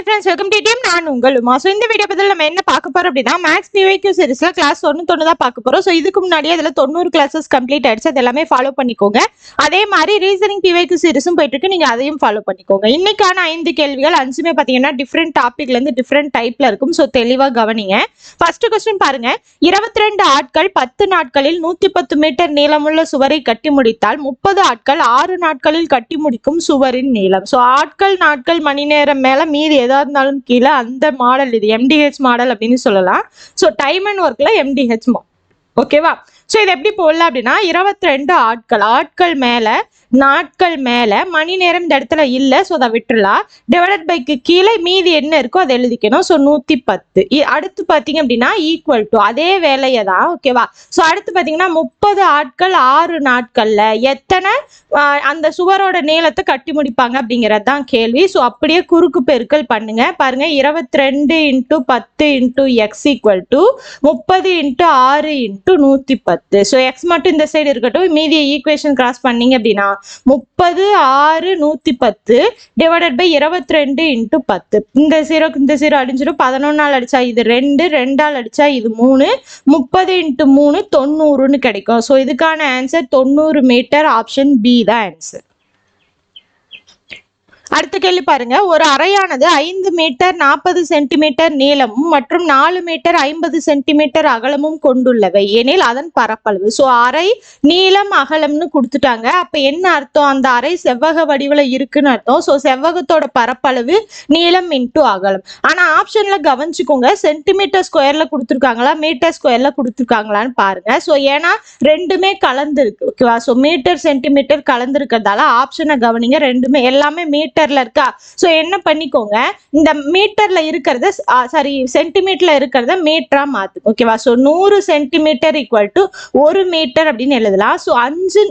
Hi friends welcome to team நான் உங்கள் Uma so இந்த வீடியோ பதில் நம்ம என்ன பார்க்க போறோம் அப்படின்னா மேக்ஸ் பிவைக்யூ சீரிஸ்ல கிளாஸ் ஒன்று தொண்ணு தான் பார்க்க போறோம். ஸோ இதுக்கு முன்னாடியே அதில் தொண்ணூறு கிளாஸஸ் கம்ப்ளீட் ஆயிடுச்சு. அது எல்லாமே ஃபாலோ பண்ணிக்கோங்க. அதே மாதிரி ரீசனிங் பிவைக்யூ சீரிஸும் போயிட்டு இருக்கு. நீங்க அதையும் ஃபாலோ பண்ணிக்கோங்க. இன்னைக்கான ஐந்து கேள்விகள் அஞ்சுமே பார்த்தீங்கன்னா டிஃப்ரெண்ட் டாப்பிக்லேருந்து இருந்து டிஃப்ரெண்ட் டைப்ல இருக்கும். ஸோ தெளிவாக கவனிங்க. ஃபர்ஸ்ட் கொஸ்டின் பாருங்க. இருபத்தி ரெண்டு ஆட்கள் பத்து நாட்களில் நூத்தி பத்து மீட்டர் நீளமுள்ள சுவரை கட்டி முடித்தால் முப்பது ஆட்கள் ஆறு நாட்களில் கட்டி முடிக்கும் சுவரின் நீளம். ஸோ ஆட்கள் நாட்கள் மணி நேரம் மேல மீதி எதா இருந்தாலும் கீழே அந்த மாடல் இது எம்டிஹெச் மாடல் அப்படின்னு சொல்லலாம். ஸோ டைம் அண்ட் ஒர்க்ல எம்டிஹெச் ஓகேவா ஸோ இது எப்படி போடலாம் அப்படின்னா இருபத்தி ரெண்டு ஆட்கள் ஆட்கள் மேலே நாட்கள் மேலே மணி நேரம் இந்த இடத்துல இல்லை ஸோ அதை விட்டுலாம் டிவைடட் பைக்கு கீழே மீதி என்ன இருக்கோ அதை எழுதிக்கணும். ஸோ நூற்றி பத்து இ- அடுத்து பார்த்தீங்க அப்படின்னா ஈக்குவல் டு அதே வேலையை தான் ஓகேவா ஸோ அடுத்து பார்த்தீங்கன்னா முப்பது ஆட்கள் ஆறு நாட்களில் எத்தனை அந்த சுவரோட நீளத்தை கட்டி முடிப்பாங்க அப்படிங்கிறது தான் கேள்வி. ஸோ அப்படியே குறுக்கு பெருக்கல் பண்ணுங்க. பாருங்க இருபத்தி ரெண்டு இன்ட்டு பத்து இன்ட்டு எக்ஸ் ஈக்குவல் டு முப்பது இன்ட்டு ஆறு இன்ட்டு நூற்றி பத்து ஸோ எக்ஸ் மட்டும் இந்த சைடு இருக்கட்டும். மீதி ஈக்குவேஷன் கிராஸ் பண்ணீங்க அப்படின்னா முப்பது ஆறு நூற்றி பத்து டிவைடட் பை இருபத்தி ரெண்டு இன்ட்டு பத்து. இந்த ஜீரோக்கு இந்த ஜீரோ அடிஞ்சிடும் பதினொன்னால் அடித்தா இது ரெண்டு ரெண்டால் அடித்தா இது மூணு. முப்பது இன்ட்டு மூணு தொண்ணூறுன்னு கிடைக்கும். ஸோ இதுக்கான ஆன்சர் தொண்ணூறு மீட்டர் ஆப்ஷன் பி தான் ஆன்சர் கேள்வி பாருங்க. ஒரு அறையானது ஐந்து மீட்டர் நாற்பது சென்டிமீட்டர் நீளமும் மற்றும் நாலு மீட்டர் ஐம்பது சென்டிமீட்டர் அகலமும் கொண்டுள்ளவை. எனில் அதன் பரப்பளவு. ஸோ அறை நீளம் அகலம்னு கொடுத்துட்டாங்க. அப்ப என்ன அர்த்தம்? அந்த அறை செவ்வக வடிவில் இருக்குன்னு அர்த்தம். ஸோ செவ்வகத்தோட பரப்பளவு நீளம் இன்ட்டு அகலம். ஆனா ஆப்ஷன்ல கவனிச்சுக்கோங்க. சென்டிமீட்டர் ஸ்கொயர்ல கொடுத்துருக்காங்களா? மீட்டர் ஸ்கொயர்ல கொடுத்துருக்காங்களான்னு பாருங்க. ஸோ ஏன்னா ரெண்டுமே கலந்துருக்கு. ஓகேவா? ஸோ மீட்டர் சென்டிமீட்டர் கலந்துருக்கிறதால ஆப்ஷனை கவனிங்க. ரெண்டுமே எல்லாமே மீட்டர்ல இருக்க ஸோ என்ன பண்ணிக்கோங்க இந்த மீட்டர்ல இருக்கிறத சாரி சென்டிமீட்டர்ல இருக்கிறத மீட்டரா மாத்து. ஓகேவா ஸோ நூறு சென்டிமீட்டர் ஈக்குவல் டு ஒரு மீட்டர் அப்படின்னு எழுதலாம். ஸோ அஞ்சு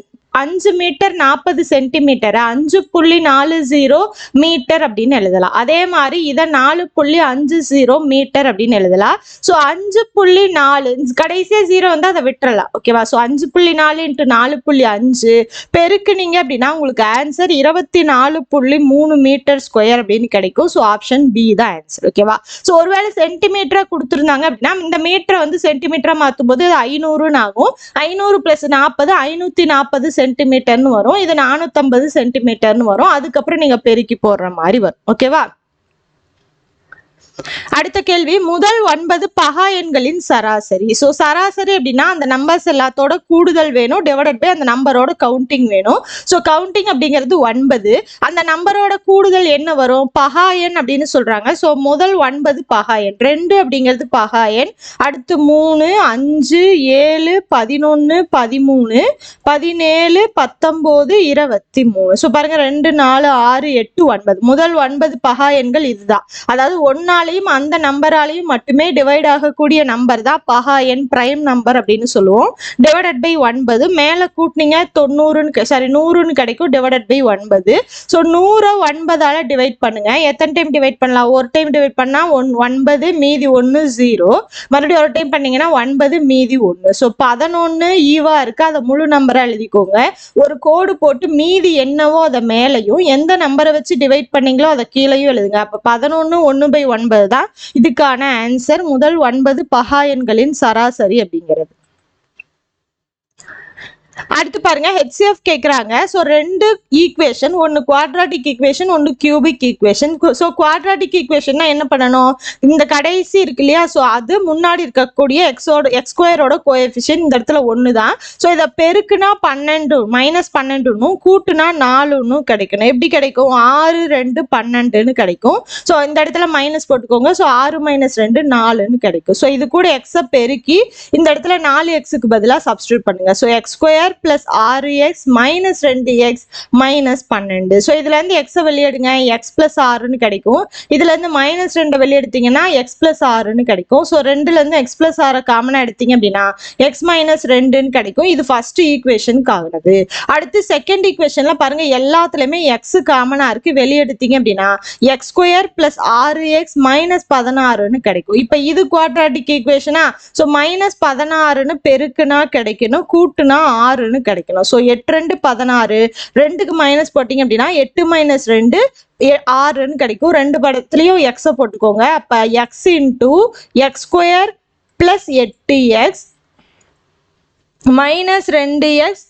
அஞ்சு மீட்டர் நாற்பது சென்டிமீட்டர் அஞ்சு புள்ளி நாலு ஜீரோ மீட்டர் அப்படின்னு எழுதலாம். அதே மாதிரி இதை நாலு புள்ளி அஞ்சு ஜீரோ மீட்டர் அப்படின்னு எழுதலாம். ஸோ அஞ்சு புள்ளி நாலு கடைசியாக ஜீரோ வந்து அதை விட்டுறலாம். ஓகேவா ஸோ அஞ்சு புள்ளி நாலு இன்ட்டு நாலு புள்ளி அஞ்சு பெருக்குனீங்க அப்படின்னா உங்களுக்கு ஆன்சர் இருபத்தி நாலு புள்ளி மூணு மீட்டர் ஸ்கொயர் அப்படின்னு கிடைக்கும். ஸோ ஆப்ஷன் பி தான் ஆன்சர் ஓகேவா ஸோ ஒருவேளை சென்டிமீட்டராக கொடுத்துருந்தாங்க அப்படின்னா இந்த மீட்டரை வந்து சென்டிமீட்டராக மாற்றும் போது ஐநூறுன்னு ஆகும். ஐநூறு ப்ளஸ் நாற்பது ஐநூற்றி நாற்பது சென்டிமீட்டர்னு வரும். இது நானூத்தம்பது சென்டிமீட்டர்னு வரும். அதுக்கப்புறம் நீங்க பெருக்கி போடுற மாதிரி வரும். ஓகேவா அடுத்த கேள்வி முதல் ஒன்பது பகா எண்களின் சராசரி. ஸோ சராசரி அப்படின்னா அந்த நம்பர்ஸ் எல்லாத்தோட கூடுதல் வேணும் டிவைடட் பை அந்த நம்பரோட கவுண்டிங் வேணும். ஸோ கவுண்டிங் அப்படிங்கிறது ஒன்பது. அந்த நம்பரோட கூடுதல் என்ன வரும்? பகா எண் அப்படின்னு சொல்றாங்க. ஸோ முதல் ஒன்பது பகா எண். ரெண்டு அப்படிங்கிறது பகா எண். அடுத்து மூணு அஞ்சு ஏழு பதினொன்று பதிமூணு பதினேழு பத்தொம்போது இருபத்தி மூணு ஸோ பாருங்க ரெண்டு நாலு ஆறு எட்டு ஒன்பது. முதல் ஒன்பது பகா எண்கள் இதுதான். அதாவது ஒன்னாலையும் அந்த நம்பராலையும் மட்டுமே டிவைட் ஆகக்கூடிய நம்பர் தான் பகா எண் பிரைம் நம்பர் அப்படின்னு சொல்லுவோம். டிவைடட் பை ஒன்பது மேலே கூட்டினீங்க தொண்ணூறுன்னு சாரி நூறுன்னு கிடைக்கும் டிவைடட் பை ஒன்பது. ஸோ நூறை ஒன்பதால் டிவைட் பண்ணுங்க. எத்தனை டைம் டிவைட் பண்ணலாம்? ஒரு டைம் டிவைட் பண்ணால் ஒன் ஒன்பது மீதி ஒன்று ஜீரோ மறுபடியும் ஒரு டைம் பண்ணீங்கன்னா ஒன்பது மீதி ஒன்று ஸோ பதினொன்று ஈவா இருக்கு. அதை முழு நம்பராக எழுதிக்கோங்க. ஒரு கோடு போட்டு மீதி என்னவோ அதை மேலையும் எந்த நம்பரை வச்சு டிவைட் பண்ணீங்களோ அதை கீழேயும் எழுதுங்க. அப்போ பதினொன்று ஒன்று பை ஒன்பது. தான் இதுக்கான ஆன்சர் முதல் ஒன்பது பகாயன்களின் சராசரி அப்படிங்கிறது. அடுத்து பாருங்க ஹெச்சிஎஃப் கேட்குறாங்க ஸோ ரெண்டு ஈக்குவேஷன் ஒன்று குவாட்ராட்டிக் ஈக்குவேஷன் ஒன்று கியூபிக் ஈக்குவேஷன் ஸோ குவாட்ராட்டிக் ஈக்குவேஷன்னா என்ன பண்ணணும்? இந்த கடைசி இருக்கு இல்லையா? ஸோ அது முன்னாடி இருக்கக்கூடிய எக்ஸோட எக்ஸ்கொயரோட கோஎஃபிஷியன் இந்த இடத்துல ஒன்று தான் ஸோ இதை பெருக்குனா பன்னெண்டு மைனஸ் பன்னெண்டுன்னும் கூட்டுனா நாலுன்னு கிடைக்கணும். எப்படி கிடைக்கும்? ஆறு ரெண்டு பன்னெண்டுன்னு கிடைக்கும். ஸோ இந்த இடத்துல மைனஸ் போட்டுக்கோங்க. ஸோ ஆறு மைனஸ் ரெண்டு நாலுன்னு கிடைக்கும். ஸோ இது கூட எக்ஸை பெருக்கி இந்த இடத்துல நாலு எக்ஸுக்கு பதிலாக சப்ஸ்டியூட் பண்ணுங்க. ஸோ எக்ஸ் ஸ்கொயர் பிளஸ் ஆறு எக்ஸ் மைனஸ் ரெண்டு எக்ஸ் மைனஸ் பன்னெண்டு. ஸோ இதுல இருந்து எக்ஸை வெளியெடுங்க. எக்ஸ் பிளஸ் ஆறுன்னு கிடைக்கும். இதுல இருந்து மைனஸ் ரெண்டை வெளியெடுத்தீங்கன்னா எக்ஸ் பிளஸ் ஆறுன்னு கிடைக்கும். ஸோ ரெண்டுல இருந்து எக்ஸ் பிளஸ் ஆறை காமனா எடுத்தீங்க அப்படின்னா எக்ஸ் மைனஸ் ரெண்டுன்னு கிடைக்கும். இது ஃபர்ஸ்ட் ஈக்குவேஷனுக்கு ஆகுது அடுத்து செகண்ட் ஈக்குவேஷன்ல பாருங்க எல்லாத்துலயுமே எக்ஸ் காமனாக இருக்கு. வெளியெடுத்தீங்க அப்படின்னா எக்ஸ் ஸ்கொயர் பிளஸ் ஆறு எக்ஸ் மைனஸ் பதினாறுன்னு கிடைக்கும். இப்போ இது குவாட்ராட்டிக் ஈக்குவேஷனா ஸோ மைனஸ் பதினாறுன்னு பெருக்குனா கிடைக்கணும் கூட்டுனா ஆறுன்னு கிடைக்கணும். ஸோ எட்டு ரெண்டு பதினாறு ரெண்டுக்கு மைனஸ் போட்டிங்க அப்படின்னா எட்டு மைனஸ் ரெண்டு ஆறுன்னு கிடைக்கும். ரெண்டு படத்துலையும் எக்ஸை போட்டுக்கோங்க. அப்போ X into X square plus எட்டு எக்ஸ் மைனஸ் ரெண்டு எக்ஸ்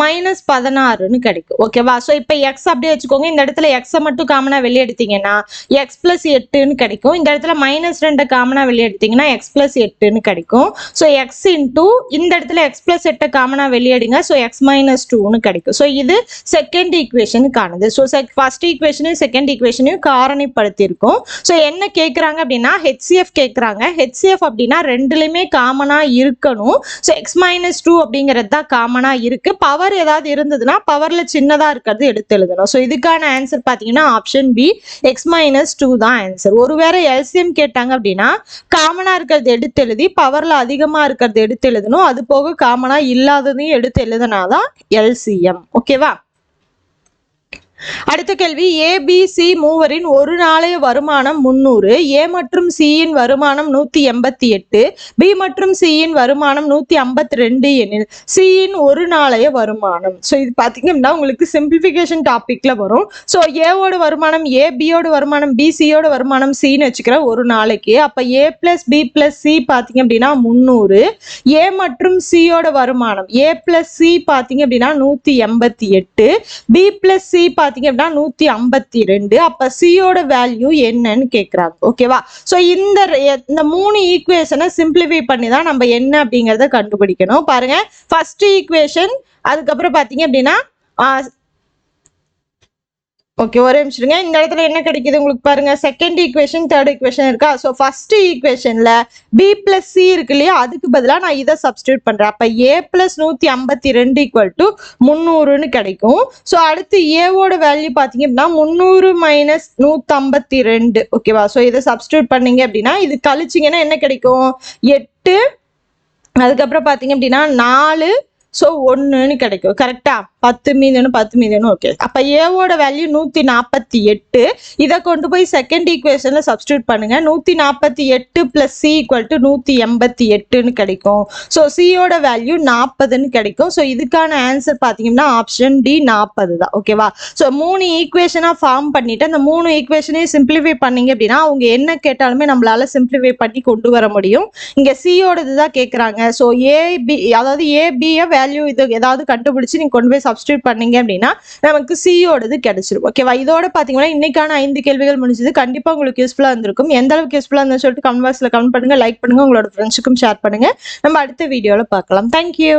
மைனஸ் பதினாறுன்னு கிடைக்கும். ஓகேவா ஸோ இப்போ எக்ஸ் அப்படியே வச்சுக்கோங்க. இந்த இடத்துல எக்ஸை மட்டும் காமனாக வெளியே எடுத்தீங்கன்னா எக்ஸ் ப்ளஸ் எட்டுன்னு கிடைக்கும். இந்த இடத்துல மைனஸ் ரெண்டை காமனாக வெளியெடுத்தீங்கன்னா எக்ஸ் ப்ளஸ் எட்டுன்னு கிடைக்கும். ஸோ எக்ஸ் இன்டூ இந்த இடத்துல எக்ஸ் ப்ளஸ் எட்டை காமனாக வெளியேடுங்க. ஸோ எக்ஸ் மைனஸ் டூன்னு கிடைக்கும். ஸோ இது செகண்ட் ஈக்குவேஷனுக்கானது ஸோ செக் ஃபர்ஸ்ட் ஈக்குவேஷனையும் செகண்ட் ஈக்குவேஷனையும் காரணிப்படுத்தியிருக்கோம். ஸோ என்ன கேட்குறாங்க அப்படின்னா ஹெச்சிஎஃப் கேட்குறாங்க ஹெச்சிஎஃப் அப்படின்னா ரெண்டுலையுமே காமனாக இருக்கணும். ஸோ எக்ஸ் மைனஸ் டூ அப்படிங்கிறது தான் காமனாக இருக்கு. பவர் ஏதாவது இருந்ததுன்னா பவர்ல சின்னதாக இருக்கிறது எடுத்து எழுதணும். ஸோ இதுக்கான ஆன்சர் பார்த்தீங்கன்னா option B X minus two தான் ஆன்சர் ஒருவேளை எல்சிஎம் கேட்டாங்க அப்படின்னா காமனாக இருக்கிறது எடுத்து எழுதி பவர்ல அதிகமாக இருக்கிறது எடுத்து எழுதணும். அது போக காமனாக இல்லாததையும் எடுத்து எழுதினாதான் எல்சிஎம் ஓகேவா அடுத்த கேள்வி ஏபிசி மூவரின் ஒரு நாளைய வருமானம் முந்நூறு ஏ மற்றும் சியின் வருமானம் நூத்தி எண்பத்தி எட்டு பி மற்றும் சியின் வருமானம் நூத்தி ஐம்பத்தி ரெண்டு எனில் சியின் ஒரு நாளைய வருமானம். ஸோ இது பார்த்தீங்க அப்படின்னா உங்களுக்கு சிம்பிளிஃபிகேஷன் டாபிக்ல வரும். ஸோ ஏவோட வருமானம் ஏ பியோட வருமானம் பி சியோட வருமானம் சின்னு வச்சுக்கிறேன் ஒரு நாளைக்கு அப்போ A plus B plus C பார்த்தீங்க அப்படின்னா முந்நூறு ஏ மற்றும் சியோட வருமானம் ஏ பிளஸ் சி பார்த்தீங்க அப்படின்னா நூத்தி எண்பத்தி எட்டு பி பிளஸ் சி பாத்தீங்க அப்படின்னா நூத்தி ஐம்பத்தி ரெண்டு அப்ப சியோட வேல்யூ என்னன்னு கேக்குறாங்க. ஓகேவா ஸோ இந்த இந்த மூணு ஈக்குவேஷனை சிம்பிளிஃபை பண்ணி தான் நம்ம என்ன அப்படிங்கிறத கண்டுபிடிக்கணும். பாருங்க. ஃபர்ஸ்ட் ஈக்குவேஷன் அதுக்கப்புறம் பாத்தீங்க அப்படின்னா ஓகே ஒரே நிமிஷம் இந்த இடத்துல என்ன கிடைக்குது உங்களுக்கு பாருங்க. செகண்ட் ஈக்குவேஷன் தேர்ட் ஈக்குவேஷன் இருக்கா? ஸோ ஃபர்ஸ்ட் ஈக்குவேஷன்ல பி பிளஸ் சி இருக்கு இல்லையா? அதுக்கு பதிலாக நான் இதை சப்ஸ்டியூட் பண்றேன். அப்போ ஏ பிளஸ் நூற்றி ஐம்பத்தி ரெண்டு ஈக்குவல் டு முந்நூறுன்னு கிடைக்கும். ஸோ அடுத்து ஏவோட வேல்யூ பார்த்தீங்க அப்படின்னா முந்நூறு மைனஸ் நூற்றம்பத்தி ரெண்டு ஓகேவா ஸோ இதை சப்ஸ்டியூட் பண்ணீங்க அப்படின்னா இது கழிச்சிங்கன்னா என்ன கிடைக்கும்? எட்டு. அதுக்கப்புறம் பார்த்தீங்க அப்படின்னா நாலு. ஸோ ஒன்றுன்னு கிடைக்கும். கரெக்டா பத்து மீதனும் பத்து மீதனும் ஓகே அப்போ ஏவோட வேல்யூ நூற்றி நாற்பத்தி எட்டு. இதை கொண்டு போய் செகண்ட் ஈக்குவேஷனில் சப்ஸ்டியூட் பண்ணுங்க. நூற்றி நாற்பத்தி எட்டு ப்ளஸ் சி ஈக்குவல் டு நூற்றி எண்பத்தி எட்டுன்னு கிடைக்கும். ஸோ சியோட வேல்யூ நாற்பதுன்னு கிடைக்கும். ஸோ இதுக்கான ஆன்சர் பார்த்தீங்கன்னா ஆப்ஷன் டி நாற்பது தான். ஓகேவா ஸோ மூணு ஈக்குவேஷனாக ஃபார்ம் பண்ணிவிட்டு அந்த மூணு ஈக்குவேஷனையும் சிம்பிளிஃபை பண்ணீங்க அப்படின்னா அவங்க என்ன கேட்டாலுமே நம்மளால் சிம்பிளிஃபை பண்ணி கொண்டு வர முடியும். இங்கே சியோடது தான் கேட்குறாங்க ஸோ ஏபி அதாவது ஏபியை வேல்யூ இது ஏதாவது கண்டுபிடிச்சு நீங்கள் கொண்டு போய் சப்ஸ்டியூட் பண்ணீங்க அப்படின்னா நமக்கு சியோடது கிடைச்சிரும். ஓகேவா இதோட பார்த்தீங்கன்னா இன்னைக்கான ஐந்து கேள்விகள் முடிஞ்சது. கண்டிப்பாக உங்களுக்கு யூஸ்ஃபுல்லாக இருந்திருக்கும். எந்த அளவுக்கு யூஸ்ஃபுல்லாக இருந்துன்னு சொல்லிட்டு கமெண்ட் பாக்ஸில் கமெண்ட் பண்ணுங்க லைக் பண்ணுங்க உங்களோட ஃப்ரெண்ட்ஸுக்கும் ஷேர் பண்ணுங்க. நம்ம அடுத்த வீடியோவில் பார்க்கலாம். தேங்க்யூ